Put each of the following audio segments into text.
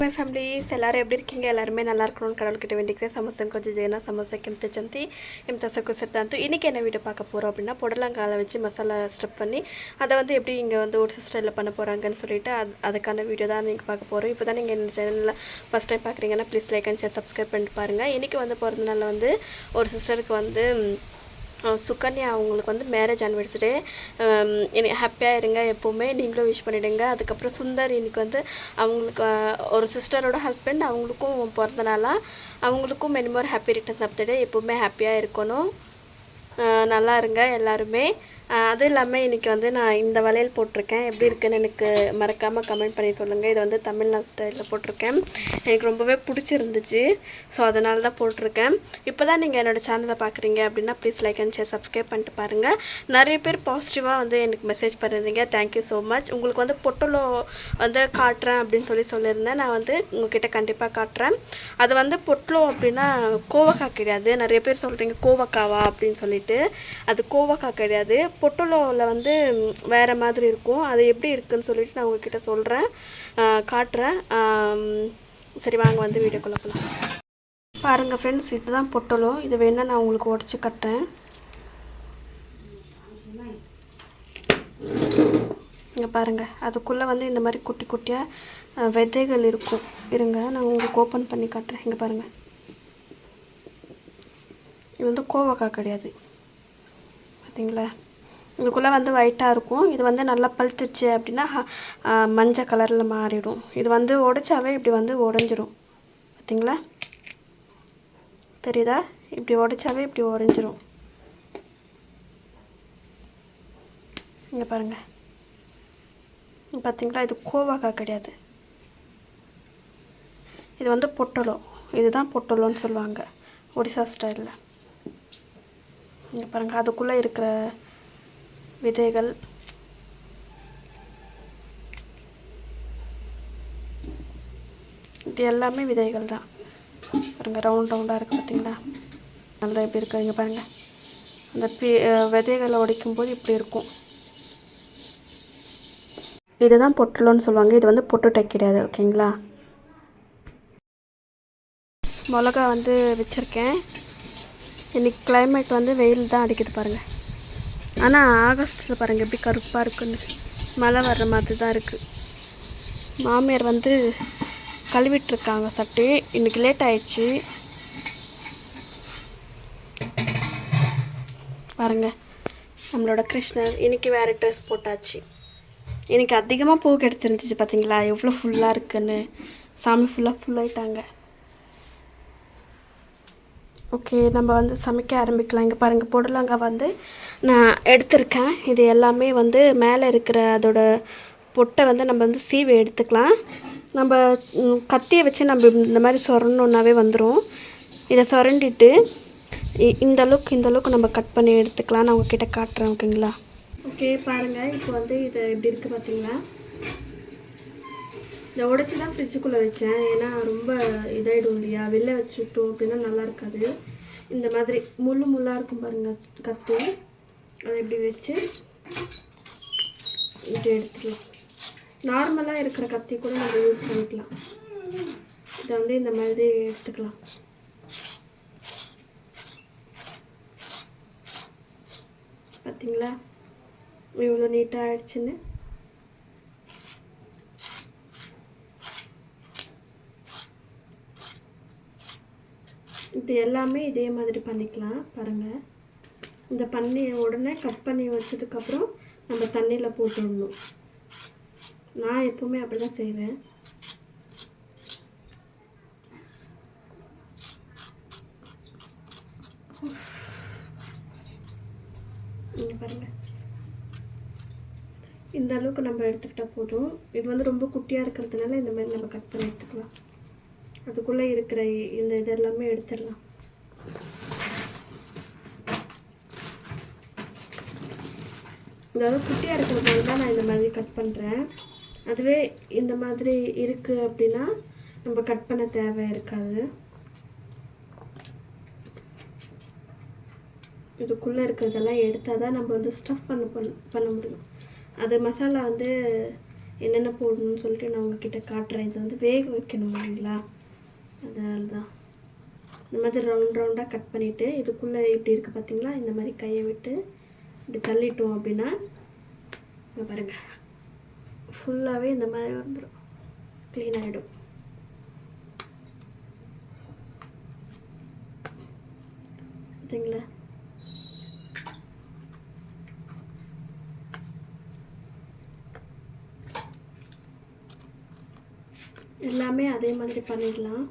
My families எல்லாரும் எப்படி இருக்கீங்க எல்லாருமே நல்லா இருக்கணும்னு கடவுள்கிட்ட வேண்டிக்கிறேன் சமோசம் கொஞ்சம் ஜெயனா சமோசா ಕೆಂಪು ಚಂತಿ ಕೆಂಪು ತಸಕು ಸಿರ್ತಾಂತು இன்றைக்கி என்ன வீடியோ பார்க்க போகிறோம் அப்படின்னா புடலங்காலை வச்சு மசாலா ஸ்டப் பண்ணி அதை வந்து எப்படி இங்கே வந்து ஒரு ஸ்டைலில் பண்ண போகிறாங்கன்னு சொல்லிட்டு அது அதுக்கான வீடியோ தான் நீங்கள் பார்க்க போகிறோம் இப்போ தான் நீங்கள் என்ன சேனலில் ஃபஸ்ட் டைம் பார்க்குறீங்கன்னா please like and share subscribe பண்ணிட்டு பாருங்கள் இன்றைக்கி வந்து பிறந்த நாளில் வந்து ஒரு சிஸ்டருக்கு வந்து அஹ் சுகன்யா அவங்களுக்கு வந்து மேரேஜ் ஆனிவர்சரி எனக்கு ஹாப்பியாக இருங்க எப்போவுமே நீங்களும் விஷ் பண்ணிவிடுங்க அதுக்கப்புறம் சுந்தர் இன்னைக்கு வந்து அவங்களுக்கு ஒரு சிஸ்டரோட ஹஸ்பண்ட் அவங்களுக்கும் பிறந்த நாளாக அவங்களுக்கும் many more happy returns of the day எப்போவுமே ஹாப்பியாக இருக்கணும். நல்லா இருங்க எல்லாருமே. அதுவும் இல்லாமல் இன்றைக்கி வந்து நான் இந்த வளையல் போட்டிருக்கேன். எப்படி இருக்குன்னு எனக்கு மறக்காமல் கமெண்ட் பண்ணி சொல்லுங்கள் இது வந்து தமிழ்நாடு ஸ்டைலில் போட்டிருக்கேன். எனக்கு ரொம்பவே பிடிச்சிருந்துச்சு. ஸோ அதனால தான் போட்டிருக்கேன். இப்போ தான் நீங்கள் என்னோடய சேனலை பார்க்குறீங்க அப்படின்னா please like and share subscribe பண்ணிட்டு பாருங்கள் நிறைய பேர் பாசிட்டிவாக வந்து எனக்கு மெசேஜ் பண்ணியிருந்தீங்க தேங்க்யூ ஸோ மச் உங்களுக்கு வந்து பொட்டலோ வந்து காட்டுறேன் அப்படின்னு சொல்லி சொல்லியிருந்தேன். நான் வந்து உங்ககிட்ட கண்டிப்பாக காட்டுறேன். அது வந்து பொட்டலோ அப்படின்னா கோவக்காய் கிடையாது. நிறைய பேர் சொல்கிறீங்க கோவக்காவா அப்படின்னு சொல்லிட்டு. அது கோவக்காய் கிடையாது. பொட்டலோவில் வந்து வேறு மாதிரி இருக்கும். அது எப்படி இருக்குதுன்னு சொல்லிட்டு நான் உங்ககிட்ட சொல்கிறேன் காட்டுறேன். சரி வாங்க வந்து வீடியோக்குள்ளே போகலாம் பாருங்கள் ஃப்ரெண்ட்ஸ் இதுதான் பொட்டலோ. இது வேணால் நான் உங்களுக்கு உடச்சி கட்டுறேன். இங்கே பாருங்கள் அதுக்குள்ளே வந்து இந்த மாதிரி குட்டி குட்டியாக விதைகள் இருக்கும். இருங்க நான் உங்களுக்கு ஓப்பன் பண்ணி காட்டுறேன். இங்கே பாருங்கள் இது வந்து கோவக்காய் கிடையாது. பார்த்தீங்களா இதுக்குள்ளே வந்து ஒயிட்டாக இருக்கும். இது வந்து நல்லா பழுத்துருச்சு அப்படின்னா மஞ்சள் கலரில் மாறிடும். இது வந்து உடைச்சாவே இப்படி வந்து உடஞ்சிரும். பார்த்திங்களா தெரியுதா? இப்படி உடைச்சாவே இப்படி உடஞ்சிரும். இங்கே பாருங்கள் பார்த்திங்களா இது கோவாக்காய் கிடையாது. இது வந்து பொட்டலோ. இதுதான் பொட்டலோன்னு சொல்லுவாங்க. ஒடிசா ஸ்டைலில் இங்கே பாருங்கள் அதுக்குள்ளே இருக்கிற விதைகள். இது எல்லாமே விதைகள் தான். பாருங்கள் ரவுண்ட் ரவுண்டாக இருக்குது பார்த்தீங்களா நல்லா எப்படி இருக்கு இங்கே பாருங்கள் அந்த பி விதைகளை உடைக்கும் போது இப்படி இருக்கும். இதுதான் பொட்டலோன்னு சொல்லுவாங்க. இது வந்து பொட்டுட்டை கிடையாது ஓகேங்களா? மிளகா வந்து வச்சுருக்கேன். இன்றைக்கி கிளைமேட் வந்து வெயில் தான் அடிக்குது பாருங்கள் ஆனால் ஆகஸ்ட்டில் பாருங்கள் எப்படி கருப்பாக இருக்குன்னு. மழை வர்ற மாதிரி தான் இருக்குது மாமியார் வந்து கழுவிட்டுருக்காங்க சட்டி. இன்னைக்கு லேட் ஆயிடுச்சு. பாருங்க நம்மளோட கிருஷ்ணர் இன்றைக்கி வேறு ட்ரெஸ் போட்டாச்சு. இன்றைக்கி அதிகமாக பூ கிடச்சிருந்துச்சு பார்த்தீங்களா எவ்வளோ ஃபுல்லாக இருக்குன்னு. சாமி ஃபுல்லாக ஃபுல்லாகிட்டாங்க ஓகே நம்ம வந்து சமைக்க ஆரம்பிக்கலாம். இங்கே பாருங்கள் புடலங்காய் வந்து நான் எடுத்திருக்கேன். இது எல்லாமே வந்து மேலே இருக்கிற அதோட பொட்டை வந்து நம்ம வந்து சீவி எடுத்துக்கலாம். நம்ம கத்தியை வச்சு நம்ம இந்த மாதிரி சொரணுன்னாவே வந்துடும் இதை சொரண்டிட்டு இ- இந்த அளவுக்கு இந்த அளவுக்கு நம்ம கட் பண்ணி எடுத்துக்கலாம். நான் உங்ககிட்ட காட்டுறேன் ஓகேங்களா? ஓகே பாருங்கள் இப்போ வந்து இது எப்படி இருக்குது பார்த்தீங்களா? இதை உடச்சி தான் ஃப்ரிட்ஜுக்குள்ளே வச்சேன். ஏன்னா ரொம்ப இதாகிடும் இல்லையா? வெளில வச்சுட்டோம் அப்படின்னா நல்லா இருக்காது. இந்த மாதிரி முள்ளு முள்ளாக இருக்கும் பாருங்கள் கத்தி. அதை இப்படி வச்சு இப்படி எடுத்துக்கலாம். நார்மலாக இருக்கிற கத்தி கூட நம்ம யூஸ் பண்ணிக்கலாம். இதை வந்து இந்த மாதிரி எடுத்துக்கலாம். பார்த்தீங்களா இவ்வளோ நீட்டாக ஆயிடுச்சுன்னு. இது எல்லாமே இதே மாதிரி பண்ணிக்கலாம். பாருங்கள் இந்த பண்ணியை உடனே கட் பண்ணி வச்சதுக்கப்புறம் நம்ம தண்ணியில் போட்டுடணும். நான் எப்போவுமே அப்படி தான் செய்வேன். இங்க பாருங்க. இந்த அளவுக்கு நம்ம எடுத்துக்கிட்டால் போதும். இது வந்து ரொம்ப குட்டியாக இருக்கிறதுனால இந்த மாதிரி நம்ம கட் பண்ணி எடுத்துக்கலாம். அதுக்குள்ளே இருக்கிற இந்த இதெல்லாமே எடுத்துடலாம். அதாவது குட்டியாக இருக்கிறதுனால தான் நான் இந்த மாதிரி கட் பண்ணுறேன் அதுவே இந்த மாதிரி இருக்குது அப்படின்னா நம்ம கட் பண்ண தேவை இருக்காது. இதுக்குள்ளே இருக்கிறதெல்லாம் எடுத்தால் தான் நம்ம வந்து ஸ்டஃப் பண்ண பண்ண பண்ண முடியும். அது மசாலா வந்து என்னென்ன போடணும்னு சொல்லிட்டு நான் உங்ககிட்ட காட்டுறேன். இது வந்து வேக வைக்கணும் இல்லைங்களா? அதனால தான் இந்த மாதிரி ரவுண்ட் ரவுண்டாக கட் பண்ணிவிட்டு இதுக்குள்ளே இப்படி இருக்குது பார்த்தீங்களா? இந்த மாதிரி கையை விட்டு இப்படி தள்ளிட்டோம் அப்படின்னா பாருங்கள் பாருங்க ஃபுல்லாகவே இந்த மாதிரி வந்துடும் க்ளீன் ஆகிடும் பார்த்தீங்களா எல்லாமே அதே மாதிரி பண்ணிடலாம்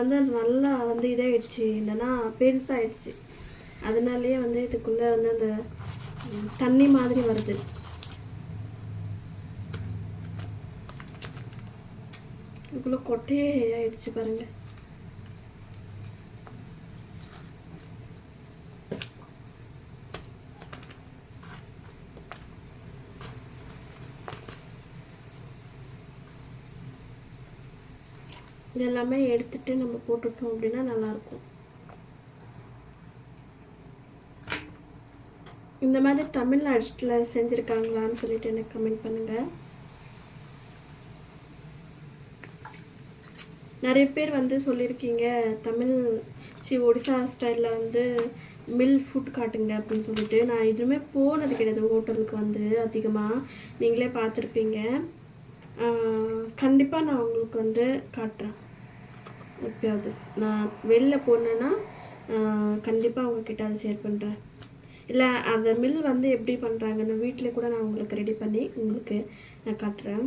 வந்து நல்லா வந்து இதாகிடுச்சு இல்லைன்னா பெருசாகிடுச்சு அதனாலேயே வந்து இதுக்குள்ளே வந்து அந்த தண்ணி மாதிரி வருது. இதுக்குள்ளே கொட்டையே ஆயிடுச்சு பாருங்க. இதெல்லாமே எடுத்துட்டு நம்ம போட்டுட்டோம் அப்படின்னா நல்லாயிருக்கும். இந்த மாதிரி தமிழ்நாட்டில் செஞ்சுருக்காங்களான்னு சொல்லிட்டு எனக்கு கமெண்ட் பண்ணுங்கள் நிறைய பேர் வந்து சொல்லியிருக்கீங்க தமிழ் சி ஒடிசா ஸ்டைலில் வந்து மில் ஃபுட் காட்டுங்க அப்படின்னு சொல்லிட்டு. நான் எதுவுமே போனது கிடையாது ஹோட்டலுக்கு வந்து அதிகமாக நீங்களே பார்த்துருப்பீங்க. கண்டிப்பாக நான் உங்களுக்கு வந்து காட்டுறேன். எப்பயாவது. நான் வெளில போனேன்னா கண்டிப்பாக உங்ககிட்ட அதை ஷேர் பண்ணுறேன் இல்லை அந்த மில் வந்து எப்படி பண்ணுறாங்கன்னு வீட்டில் கூட நான் உங்களுக்கு ரெடி பண்ணி உங்களுக்கு நான் காட்டுறேன்.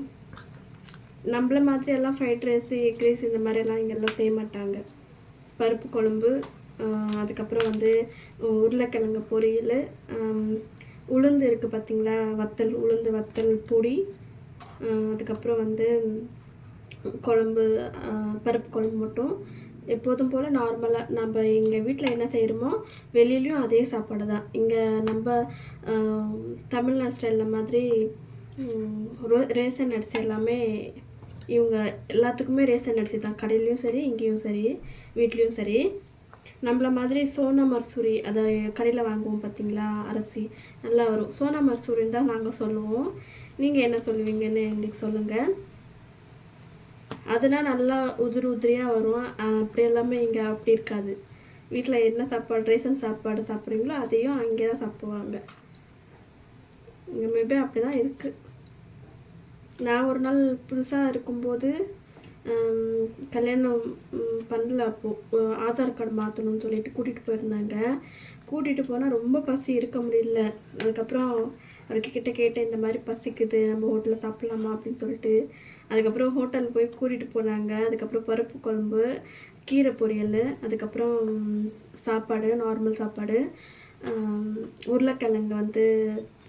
நம்மள மாதிரி எல்லாம் ஃப்ரைட் ரைஸ் எக் ரைஸ் இந்த மாதிரியெல்லாம் இங்கெல்லாம் செய்ய மாட்டாங்க. பருப்பு குழம்பு அதுக்கப்புறம் வந்து உருளைக்கிழங்கு பொரியல் உளுந்து இருக்குது பார்த்தீங்களா வத்தல் உளுந்து வத்தல் பொடி அதுக்கப்புறம் வந்து குழம்பு பருப்பு குழம்பு மட்டும். எப்போதும் போல் நார்மலாக நம்ம எங்கள் வீட்டில் என்ன செய்கிறோமோ வெளியிலையும் அதே சாப்பாடு தான். இங்கே நம்ம தமிழ்நாடு ஸ்டைலில் மாதிரி ரோ- ரேஷன் அரிசி எல்லாமே இவங்க எல்லாத்துக்குமே ரேஷன் அரிசி தான். கடையிலையும் சரி இங்கேயும் சரி வீட்லேயும் சரி. நம்மள மாதிரி சோனா மர்சூரி அதை கடையில் வாங்குவோம் பார்த்தீங்களா அரிசி நல்லா வரும். சோனா மர்சூரின்னு தான் நாங்கள் சொல்லுவோம். நீங்கள் என்ன சொல்லுவீங்கன்னு எங்களுக்கு சொல்லுங்கள் அதெல்லாம் நல்லா உதிரி உதிரியாக வரும். அப்படி எல்லாமே இங்கே அப்படி இருக்காது. வீட்டில் என்ன சாப்பாடு ரேஷன் சாப்பாடு சாப்பிட்றீங்களோ அதையும் அங்கே தான் சாப்பிடுவாங்க. இங்கே மேபி அப்படி தான் இருக்குது நான் ஒரு நாள் புதுசாக இருக்கும்போது கல்யாணம் பண்ணல அப்போது ஆதார் கார்டு மாற்றணும்னு சொல்லிட்டு கூட்டிகிட்டு போயிருந்தாங்க. கூட்டிகிட்டு போனால் ரொம்ப பசி இருக்க முடியல. அதுக்கப்புறம் அவர்கிட்ட கேட்டேன் இந்த மாதிரி பசிக்குது நம்ம ஹோட்டலில் சாப்பிட்லாமா அப்படின்னு சொல்லிட்டு. அதுக்கப்புறம் ஹோட்டல் போய் கூட்டிகிட்டு போனாங்க. அதுக்கப்புறம் பருப்பு குழம்பு கீரை பொரியல் அதுக்கப்புறம் சாப்பாடு நார்மல் சாப்பாடு. உருளைக்கிழங்கு வந்து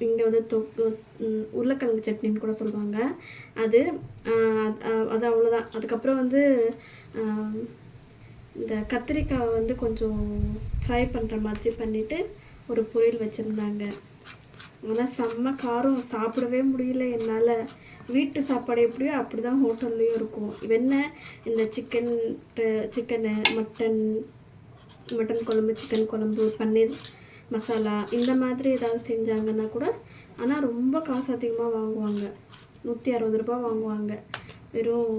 இங்கே வந்து தொக்கு உருளைக்கிழங்கு சட்னின்னு கூட சொல்லுவாங்க. அது அது அவ்வளோதான் அதுக்கப்புறம் வந்து இந்த கத்திரிக்காய் வந்து கொஞ்சம் ஃப்ரை பண்ணுற மாதிரி பண்ணிவிட்டு ஒரு பொரியல் வச்சுருந்தாங்க. ஆனால் செம்ம காரம் சாப்பிடவே முடியல என்னால். வீட்டு சாப்பாடு எப்படியோ அப்படி தான் ஹோட்டல்லையும் இருக்கும். என்ன? இந்த சிக்கன் சிக்கனு மட்டன் மட்டன் குழம்பு சிக்கன் குழம்பு பன்னீர் மசாலா இந்த மாதிரி ஏதாவது செஞ்சாங்கன்னா கூட ஆனால் ரொம்ப காசு அதிகமாக வாங்குவாங்க. நூற்றி அறுபது ரூபாய் வாங்குவாங்க. வெறும்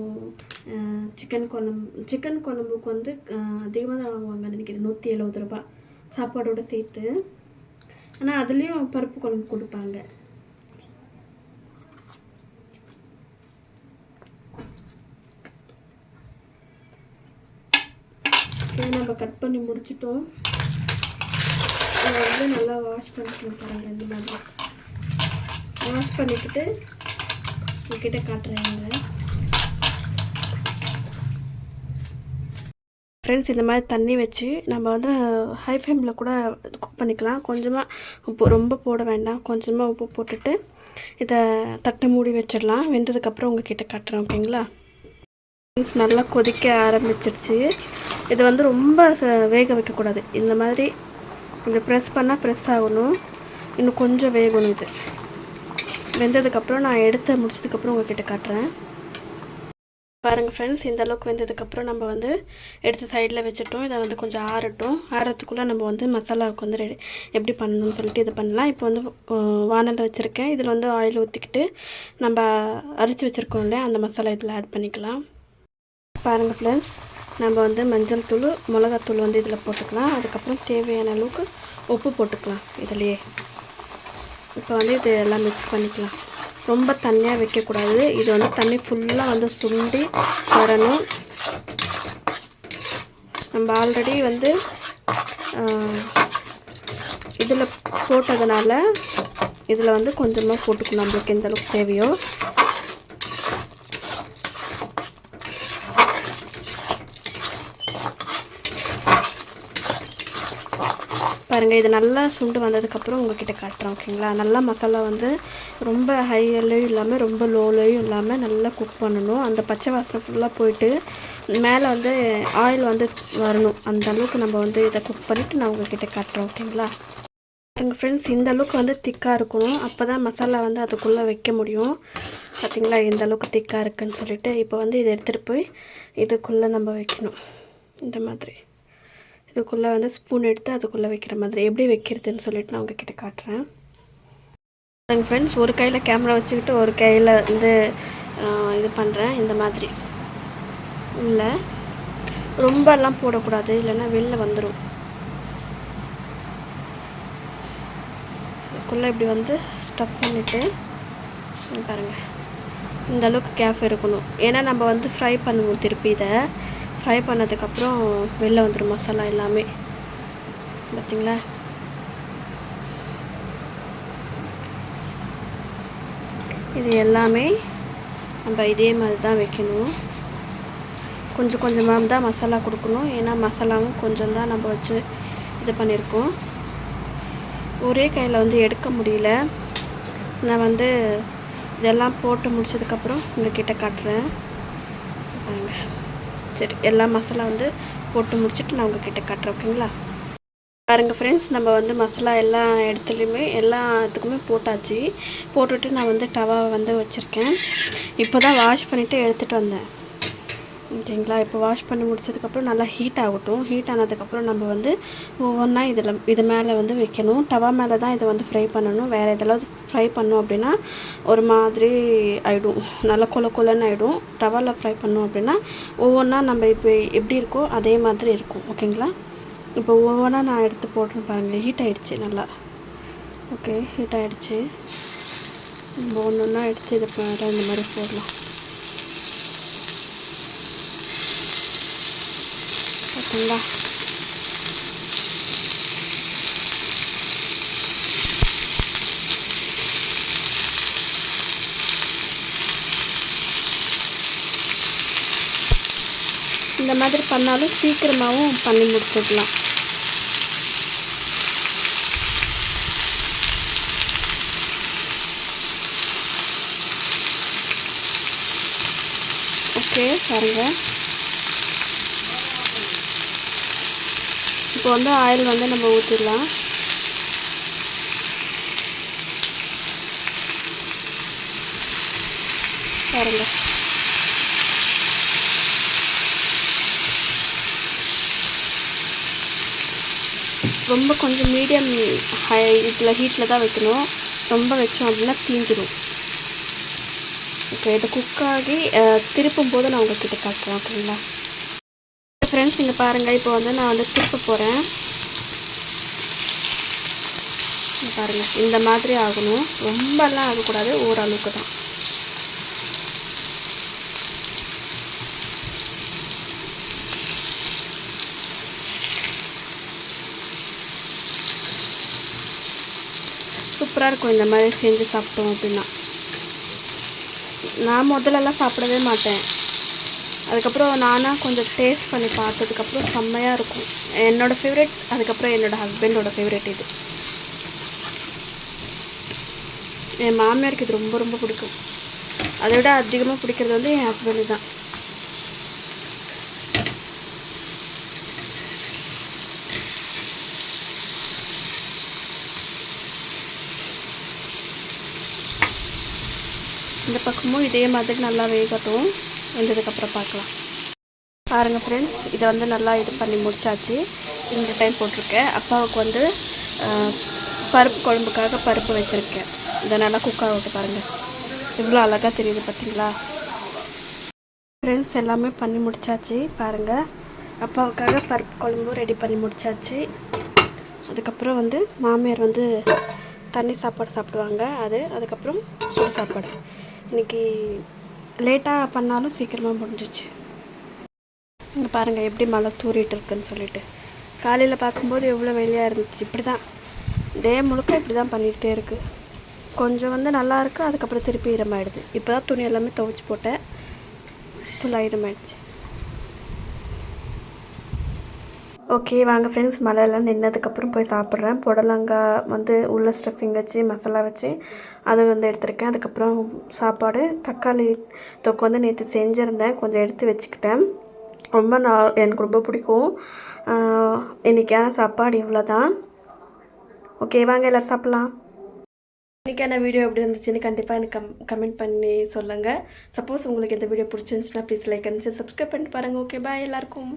சிக்கன் குழம்பு சிக்கன் குழம்புக்கு வந்து அதிகமாக தான் வாங்குவாங்க. நினைக்கிறேன் நூற்றி எழுபது ரூபாய் சாப்பாடோடு சேர்த்து. ஆனால் அதுலேயும் பருப்பு குழம்பு கொடுப்பாங்க. இது நம்ம கட் பண்ணி முடிச்சிட்டோம். இதை வந்து நல்லா வாஷ் பண்ணிக்கணும் பாருங்கள் இந்த மாதிரி. வாஷ் பண்ணிக்கிட்டு உங்ககிட்ட காட்டுறேங்க ஃப்ரெண்ட்ஸ் இந்த மாதிரி தண்ணி வச்சு நம்ம வந்து ஹை ஃப்ளேமில் கூட குக் பண்ணிக்கலாம். கொஞ்சமாக உப்பு ரொம்ப போட வேண்டாம். கொஞ்சமாக உப்பு போட்டுட்டு இதை தட்டை மூடி வச்சிடலாம். வெந்ததுக்கப்புறம் உங்ககிட்ட காட்டுறேன் ஓகேங்களா ஃப்ரெண்ட்ஸ் நல்லா கொதிக்க ஆரம்பிச்சிருச்சு. இது வந்து ரொம்ப ச- வேக வைக்கக்கூடாது. இந்த மாதிரி இப்படி ப்ரெஸ் பண்ணால் ப்ரெஸ் ஆகணும். இன்னும் கொஞ்சம் வேகணும் இது. வெந்ததுக்கப்புறம் நான் எடுத்து முடிச்சதுக்கப்புறம் உங்ககிட்ட காட்டுறேன். பாருங்கள் ஃப்ரெண்ட்ஸ் இந்த அளவுக்கு வெந்ததுக்கப்புறம் நம்ம வந்து எடுத்து சைடில் வச்சுட்டோம். இதை வந்து கொஞ்சம் ஆறட்டும். ஆறத்துக்குள்ளே நம்ம வந்து மசாலாவுக்கு வந்து ரெடி எப்படி பண்ணணும்னு சொல்லிட்டு இது பண்ணலாம். இப்போ வந்து வானல் வச்சுருக்கேன். இதில் வந்து ஆயில் ஊற்றிக்கிட்டு நம்ம அரைச்சி வச்சுருக்கோம் இல்லையா? அந்த மசாலா இதில் ஆட் பண்ணிக்கலாம். பாருங்கள் ஃப்ரெண்ட்ஸ் நம்ம வந்து மஞ்சள் தூள் மிளகாத்தூள் வந்து இதில் போட்டுக்கலாம். அதுக்கப்புறம் தேவையான அளவுக்கு உப்பு போட்டுக்கலாம். இதுலேயே. இப்போ வந்து இது எல்லாம் மிக்ஸ் பண்ணிக்கலாம். ரொம்ப தண்ணியாக வைக்கக்கூடாது. இது வந்து தண்ணி ஃபுல்லாக வந்து சுண்டி வரணும். நம்ம ஆல்ரெடி வந்து இதில் போட்டதுனால இதில் வந்து கொஞ்சமாக போட்டுக்கணும் நம்மளுக்கு எந்த அளவுக்கு தேவையோ. பாருங்கள் இது நல்லா சுண்டு வந்ததுக்கப்புறம் உங்ககிட்ட காட்டுறேன் ஓகேங்களா? நல்லா மசாலா வந்து ரொம்ப ஹையிலையும் இல்லாமல் ரொம்ப லோலையும் இல்லாமல் நல்லா குக் பண்ணணும். அந்த பச்சை வாசனை ஃபுல்லாக போயிட்டு மேலே வந்து ஆயில் வந்து வரணும். அந்த அளவுக்கு நம்ம வந்து இதை குக் பண்ணிவிட்டு நான் உங்ககிட்ட காட்டுறேன் ஓகேங்களா? எங்கள் ஃப்ரெண்ட்ஸ் இந்த அளவுக்கு வந்து திக்காக இருக்கணும். அப்போ தான் மசாலா வந்து அதுக்குள்ளே வைக்க முடியும். பார்த்தீங்களா இந்த அளவுக்கு திக்காக இருக்குன்னு சொல்லிட்டு இப்போ வந்து இதை எடுத்துகிட்டு போய் இதுக்குள்ளே நம்ம வைக்கணும். இந்த மாதிரி. இதுக்குள்ளே வந்து ஸ்பூன் எடுத்து அதுக்குள்ளே வைக்கிற மாதிரி எப்படி வைக்கிறதுன்னு சொல்லிட்டு நான் உங்ககிட்ட காட்டுறேன். எங்கள் ஃப்ரெண்ட்ஸ் ஒரு கையில் கேமரா வச்சுக்கிட்டு ஒரு கையில் வந்து இது பண்ணுறேன் இந்த மாதிரி. இல்லை ரொம்பலாம் போடக்கூடாது இல்லைன்னா வெளில வந்துடும் இதுக்குள்ளே இப்படி வந்து ஸ்டஃப் பண்ணிவிட்டு பாருங்கள் இந்த அளவுக்கு கேஃப் இருக்கணும். ஏன்னா நம்ம வந்து ஃப்ரை பண்ணுவோம் திருப்பி இதை. ஃப்ரை பண்ணதுக்கப்புறம் வெளில வந்துடும் மசாலா எல்லாமே. பார்த்தீங்களா இது எல்லாமே நம்ம இதே மாதிரி தான் வைக்கணும். கொஞ்சம் கொஞ்சமாக தான் மசாலா கொடுக்கணும். ஏன்னா மசாலாவும் கொஞ்சம் தான் நம்ம வச்சு இது பண்ணியிருக்கோம். ஒரே கையில் வந்து எடுக்க முடியல. நான் வந்து இதெல்லாம் போட்டு முடிச்சதுக்கப்புறம் உங்ககிட்ட காட்டுறேன். பாருங்கள் சரி எல்லா மசாலா வந்து போட்டு முடிச்சுட்டு நான் உங்ககிட்ட காட்டுறேன் ஓகேங்களா? பாருங்க ஃப்ரெண்ட்ஸ் நம்ம வந்து மசாலா எல்லா இடத்துலையுமே எல்லா இதுக்குமே போட்டாச்சு. போட்டுட்டு நான் வந்து டவாவை வந்து வச்சுருக்கேன். இப்போ தான் வாஷ் பண்ணிவிட்டு எடுத்துகிட்டு வந்தேன். ஓகேங்களா? இப்போ வாஷ் பண்ணி முடிச்சதுக்கப்புறம் நல்லா ஹீட் ஆகட்டும். ஹீட் ஆனதுக்கப்புறம் நம்ம வந்து ஒவ்வொன்றா இதில் இது மேலே வந்து வைக்கணும். டவா மேலே தான் இதை வந்து ஃப்ரை பண்ணணும். வேறு இதெல்லாம் ஃப்ரை பண்ணோம் அப்படின்னா ஒரு மாதிரி ஆகிடும் நல்லா கொல கொலன்னு ஆகிடும் டவாவில் ஃப்ரை பண்ணோம் அப்படின்னா ஒவ்வொன்றா நம்ம இப்போ எப்படி இருக்கோ அதே மாதிரி இருக்கும். ஓகேங்களா? இப்போ ஒவ்வொன்றா நான் எடுத்து போடுறேன் பாருங்கள் ஹீட் ஆகிடுச்சு நல்லா. ஓகே ஹீட் ஆகிடுச்சு நம்ம ஒன்று ஒன்றா எடுத்து இதை இந்த மாதிரி போடலாம். பார்த்தீங்களா இந்த மாதிரி பண்ணாலும் சீக்கிரமாகவும் பண்ணி முடிச்சிடலாம். ஓகே பாருங்கள் இப்போ வந்து ஆயில் வந்து நம்ம ஊற்றிடலாம் பாருங்க. ரொம்ப கொஞ்சம் மீடியம் ஹை இதில் ஹீட்டில் தான் வைக்கணும். ரொம்ப வச்சோம் அப்படின்னா தீஞ்சிடும் ஓகே இது குக் ஆகி திருப்பும் போது நான் உங்ககிட்ட காட்டுறேன் ஓகேங்களா ஃப்ரெண்ட்ஸ் இங்கே பாருங்கள் இப்போ வந்து நான் வந்து திருப்ப போகிறேன் பாருங்கள் இந்த மாதிரி ஆகணும். ரொம்பலாம் ஆகக்கூடாது. ஓரளவுக்கு தான். சூப்பராக இருக்கும். இந்த மாதிரி செஞ்சு சாப்பிட்டோம் அப்படின்னா. நான் முதல்லலாம் சாப்பிடவே மாட்டேன். அதுக்கப்புறம் நானாக கொஞ்சம் டேஸ்ட் பண்ணி பார்த்ததுக்கப்புறம் செம்மையாக இருக்கும். என்னோடய ஃபேவரட் அதுக்கப்புறம் என்னோடய ஹஸ்பண்டோட ஃபேவரட் இது. என் மாமியாருக்கு இது ரொம்ப ரொம்ப பிடிக்கும். அதை விட அதிகமாக பிடிக்கிறது வந்து என் ஹஸ்பண்டு தான். இந்த பக்கமும் இதே மாதிரி நல்லா வேகட்டும். வெந்ததுக்கப்புறம் பார்க்கலாம். பாருங்கள் ஃப்ரெண்ட்ஸ் இதை வந்து நல்லா இது பண்ணி முடிச்சாச்சு. இந்த டைம் போட்டிருக்கேன். அப்பாவுக்கு வந்து பருப்பு குழம்புக்காக பருப்பு வச்சுருக்கேன். இதை நல்லா குக் ஆகட்டு பாருங்கள் இவ்வளோ அழகாக தெரியுது பார்த்தீங்களா ஃப்ரெண்ட்ஸ் எல்லாமே பண்ணி முடிச்சாச்சு. பாருங்கள் அப்பாவுக்காக பருப்பு குழம்பும் ரெடி பண்ணி முடிச்சாச்சு. அதுக்கப்புறம் வந்து மாமியார் வந்து தண்ணி சாப்பாடு சாப்பிடுவாங்க. அது அதுக்கப்புறம் சாப்பாடு. இன்னைக்கு லேட்டாக பண்ணாலும் சீக்கிரமாக முடிஞ்சிச்சு. இங்கே பாருங்கள் எப்படி மழை தூரிட்டு இருக்குன்னு சொல்லிட்டு. காலையில் பார்க்கும்போது எவ்வளோ வெளியாக இருந்துச்சு. இப்படி தான் டே முழுக்க இப்படி தான் பண்ணிகிட்டே இருக்குது கொஞ்சம் வந்து நல்லா இருக்குது அதுக்கப்புறம் திருப்பி ஈரமாயிடுது இப்போ தான் துணி எல்லாமே துவைச்சி போட்டேன். ஃபுல்லாக ஈரமாயிடுச்சு ஓகே வாங்க ஃப்ரெண்ட்ஸ் மழையெல்லாம் நின்னதுக்கப்புறம் போய் சாப்பிட்றேன். புடலங்காய் வந்து உள்ள ஸ்டஃபிங் வச்சு மசாலா வச்சு அதை வந்து எடுத்திருக்கேன். அதுக்கப்புறம் சாப்பாடு. தக்காளி தொக்கு வந்து நேற்று செஞ்சுருந்தேன். கொஞ்சம் எடுத்து வச்சுக்கிட்டேன். ரொம்ப நான் எனக்கு ரொம்ப பிடிக்கும். இன்றைக்கான இன்னைக்கான சாப்பாடு இவ்வளோ தான் ஓகே வாங்க எல்லோரும் சாப்பிட்லாம். இன்றைக்கான வீடியோ எப்படி இருந்துச்சுன்னு கண்டிப்பாக எனக்கு கம் கமெண்ட் பண்ணி சொல்லுங்கள் சப்போஸ் உங்களுக்கு இந்த வீடியோ பிடிச்சிருந்துச்சுன்னா ப்ளீஸ் லைக் அனுப்பிச்சு சப்ஸ்கிரைப் பண்ணிட்டு பாருங்கள் ஓகே பாய் எல்லாருக்கும்.